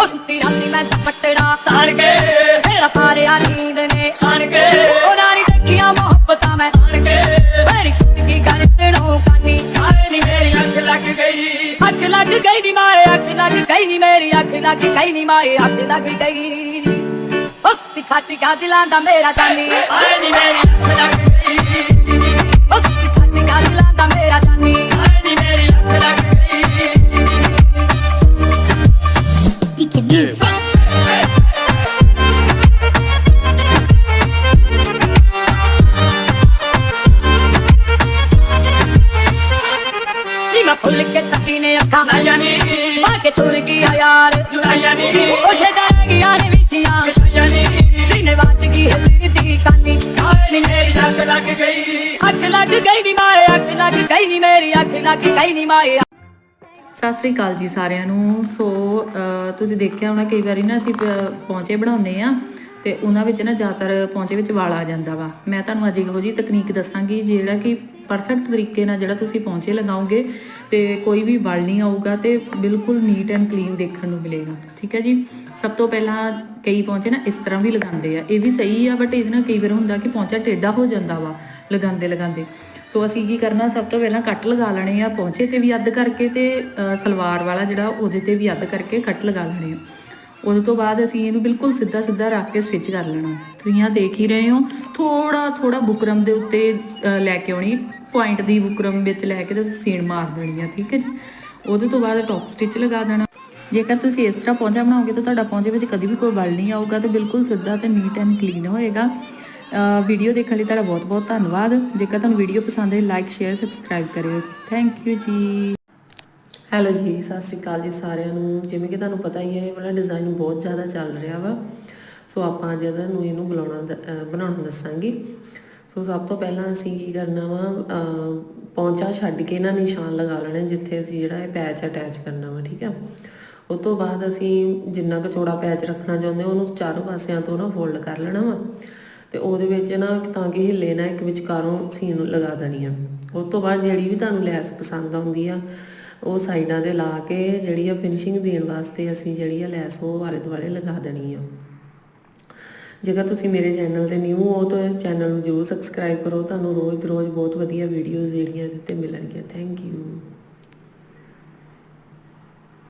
ਉਹ ਸੁੱਤੀ ਰਾਤੀ ਮੈਂ ਤਾਂ ਪੱਟੜਾ ਤਾਰ ਕੇ। ਮੇਰਾ ਪਾਰਿਆ ਨੀਂਦ ਨੇ। ਤਾਰ ਕੇ। ਉਹਨਾਂ ਨੇ ਦੇਖੀਆਂ ਮੁਹੱਬਤਾਂ ਮੈਂ। ਤਾਰ ਕੇ। ਮੇਰੀ ਜ਼ਿੰਦਗੀ ਕਰ ਤੇਣੋਂ ਕਾਨੀ ਆਏ ਨੀ ਮੇਰੀ ਅੱਖ ਲੱਗ ਗਈ। ਅੱਖ ਲੱਗ ਗਈ ਨੀ ਮਾਏ ਅੱਖ ਲੱਗ ਗਈ ਨੀ ਮੇਰੀ ਅੱਖ ਲੱਗ ਗਈ ਨੀ ਮਾਏ ਅੱਖ ਲੱਗ ਗਈ ਉਸ ਪਿਛਾਤੀ ਕਾ ਦਿਲਾਂ ਦਾ ਮੇਰਾ ਜਾਨੀ। ਆਏ ਨੀ ਮੇਰੀ ਅੱਖ ਲੱਗ ਗਈ। DJ Music. ਨੀ ਮੈਂ ਫੁੱਲ ਕੇ ਤੱਕੀ ਨੇ ਅੱਖਾਂ ਲਾਇਆ ਨੀ ਪਾ ਕੇ ਤੁਰ ਗਿਆ ਯਾਰ ਜੁਲਾਇਆ ਨੀ ਉਹ ਸ਼ਦਾਂ ਗਿਆ ਨੇ ਵਿਚੀਆਂ ਵਿਛਾਇਆ ਨੀ ਸੀਨੇ ਵੱਜ ਗਈ ਹੈ ਮੇਰੀ ਦੀ ਕਾਨੀ ਨੀ ਮੇਰੀ ਅੱਖ ਲੱਗ ਗਈ ਅੱਖ ਲੱਗ ਗਈ ਨੀ ਮਾਏ ਅੱਖ ਲੱਗ ਗਈ ਨੀ ਮੇਰੀ ਅੱਖ ਲੱਗ ਗਈ ਨੀ ਮਾਏ ਸਤਿ ਸ੍ਰੀ ਅਕਾਲ ਜੀ ਸਾਰਿਆਂ ਨੂੰ। ਸੋ ਤੁਸੀਂ ਦੇਖਿਆ ਹੋਣਾ ਕਈ ਵਾਰੀ ਨਾ ਅਸੀਂ ਪ- ਪੌਂਚੇ ਬਣਾਉਂਦੇ ਆ ਤੇ ਉਹਨਾਂ ਵਿੱਚ ਨਾ ਜ਼ਿਆਦਾਤਰ ਪੌਂਚੇ ਵਿੱਚ ਵਾਲ ਆ ਜਾਂਦਾ ਵਾ। ਮੈਂ ਤੁਹਾਨੂੰ ਅੱਜ ਇਹੋ ਜੀ ਤਕਨੀਕ ਦੱਸਾਂਗੀ ਜਿਹੜਾ ਕਿ ਪਰਫੈਕਟ ਤਰੀਕੇ ਨਾਲ ਜਿਹੜਾ ਤੁਸੀਂ ਪੌਂਚੇ ਲਗਾਓਗੇ ਤੇ ਕੋਈ ਵੀ ਵਲ ਨਹੀਂ ਆਊਗਾ ਤੇ ਬਿਲਕੁਲ ਨੀਟ ਐਂਡ ਕਲੀਨ ਦੇਖਣ ਨੂੰ ਮਿਲੇਗਾ। ਠੀਕ ਹੈ ਜੀ? ਸਭ ਤੋਂ ਪਹਿਲਾਂ ਕਈ ਪੌਂਚੇ ਨਾ ਇਸ ਤਰ੍ਹਾਂ ਵੀ ਲਗਾਉਂਦੇ ਆ। ਇਹ ਵੀ ਸਹੀ ਆ ਬਟ ਇਹਦੇ ਨਾਲ ਕਈ ਵਾਰ ਹੁੰਦਾ ਕਿ ਪੌਂਚਾ ਟੇਢਾ ਹੋ ਜਾਂਦਾ ਵਾ ਲਗਾਉਂਦੇ ਲਗਾਉਂਦੇ ਸੋ ਅਸੀਂ ਕੀ ਕਰਨਾ, ਸਭ ਤੋਂ ਪਹਿਲਾਂ ਕੱਟ ਲਗਾ ਲੈਣੇ ਆ ਪਹੁੰਚੇ ਤੇ ਵੀ ਅੱਧ ਕਰਕੇ ਤੇ ਸਲਵਾਰ ਵਾਲਾ ਜਿਹੜਾ ਉਹਦੇ ਤੇ ਵੀ ਅੱਧ ਕਰਕੇ ਕੱਟ ਲਗਾ ਲੈਣੇ ਆ। ਉਹਦੇ ਤੋਂ ਬਾਅਦ ਅਸੀਂ ਇਹਨੂੰ ਬਿਲਕੁਲ ਸਿੱਧਾ ਸਿੱਧਾ ਰੱਖ ਕੇ ਸਟਿਚ ਕਰ ਲੈਣਾ। ਤੁਸੀਂ ਆਹ ਦੇਖ ਹੀ ਰਹੇ ਹੋ ਥੋੜਾ ਥੋੜਾ ਬੁਕਰਮ ਦੇ ਉੱਤੇ ਲੈ ਕੇ ਆਉਣੀ, ਪੁਆਇੰਟ ਦੀ ਬੁਕਰਮ ਵਿੱਚ ਲੈ ਕੇ ਤੇ ਸੀਣ ਮਾਰ ਦੇਣੀ ਆ, ਠੀਕ ਹੈ ਜੀ। ਉਹਦੇ ਤੋਂ ਬਾਅਦ ਟੌਪ ਸਟਿਚ ਲਗਾ ਦੇਣਾ। ਜੇਕਰ ਤੁਸੀਂ ਇਸ ਤਰ੍ਹਾਂ ਪੌਂਚਾ ਬਣਾਓਗੇ ਤਾਂ ਤੁਹਾਡਾ ਪੌਂਚੇ ਵਿੱਚ ਕਦੀ ਵੀ ਕੋਈ ਵਲ ਨਹੀਂ ਆਊਗਾ ਤੇ ਬਿਲਕੁਲ ਸਿੱਧਾ ਤੇ ਨੀਟ ਐਂਡ ਕਲੀਨ ਹੋਏਗਾ। ਵੀਡੀਓ ਦੇਖਣ ਲਈ ਤੁਹਾਡਾ ਬਹੁਤ ਬਹੁਤ ਧੰਨਵਾਦ। ਜੇਕਰ ਤੁਹਾਨੂੰ ਵੀਡੀਓ ਪਸੰਦ ਆਈ ਲਾਈਕ ਸ਼ੇਅਰ ਸਬਸਕ੍ਰਾਈਬ ਕਰਿਓ। ਥੈਂਕ ਯੂ ਜੀ। ਹੈਲੋ ਜੀ, ਸਤਿ ਸ਼੍ਰੀ ਅਕਾਲ ਜੀ ਸਾਰਿਆਂ ਨੂੰ। ਜਿਵੇਂ ਕਿ ਤੁਹਾਨੂੰ ਪਤਾ ਹੀ ਹੈ, ਇਹ ਵਾਲਾ ਡਿਜ਼ਾਈਨ ਬਹੁਤ ਜ਼ਿਆਦਾ ਚੱਲ ਰਿਹਾ ਵਾ। ਸੋ ਆਪਾਂ ਅੱਜ ਇਹਦਾ ਨੂੰ ਇਹਨੂੰ ਬੁਲਾਉਣਾ ਬਣਾਉਣਾ ਦੱਸਾਂਗੇ। ਸੋ ਸਭ ਤੋਂ ਪਹਿਲਾਂ ਅਸੀਂ ਕੀ ਕਰਨਾ ਵਾ, ਅਹ ਪੌਂਚਾ ਛੱਡ ਕੇ ਨਾ ਨਿਸ਼ਾਨ ਲਗਾ ਲੈਣਾ, ਜਿੱਥੇ ਅਸੀਂ ਜਿਹੜਾ ਇਹ ਪੈਚ ਅਟੈਚ ਕਰਨਾ ਵਾ, ਠੀਕ ਆ? ਉਸ ਤੋਂ ਬਾਅਦ ਅਸੀਂ ਜਿੰਨਾ ਕੁ ਚੌੜਾ ਪੈਚ ਰੱਖਣਾ ਚਾਹੁੰਦੇ ਹਾਂ, ਉਹਨੂੰ ਚਾਰੋਂ ਪਾਸਿਆਂ ਤੋਂ ਨਾ ਫੋਲਡ ਕਰ ਲੈਣਾ ਵਾ। ਤੇ ਉਹਦੇ ਵਿੱਚ ਨਾ ਤਾਂ ਕਿ ਹਿੱਲੇ ਨਾ ਇੱਕ ਵਿਚਕਾਰੋਂ ਸੀਨ ਲਗਾ ਦੇਣੀ ਆ ਉਸ ਤੋਂ ਬਾਅਦ ਜਿਹੜੀ ਵੀ ਤੁਹਾਨੂੰ ਲੈਸ ਪਸੰਦ ਆਉਂਦੀ ਆ, ਉਹ ਸਾਈਡਾਂ ਤੇ ਲਾ ਕੇ ਜਿਹੜੀ ਆ ਫਿਨਿਸ਼ਿੰਗ ਦੇਣ ਵਾਸਤੇ ਅਸੀਂ ਜਿਹੜੀ ਆ ਲੈਸ ਉਹ ਆਲੇ ਦੁਆਲੇ ਲਗਾ ਦੇਣੀ ਆ। ਜੇਕਰ ਤੁਸੀਂ ਮੇਰੇ ਚੈਨਲ ਤੇ ਨਿਊ ਹੋ ਤਾਂ ਚੈਨਲ ਨੂੰ ਜਰੂਰ ਸਬਸਕ੍ਰਾਈਬ ਕਰੋ। ਤੁਹਾਨੂੰ ਰੋਜ਼ ਰੋਜ਼ ਬਹੁਤ ਵਧੀਆ ਵੀਡੀਓਜ਼ ਜਿਹੜੀਆਂ ਇਹਦੇ ਤੇ ਮਿਲਣਗੀਆਂ। Thank you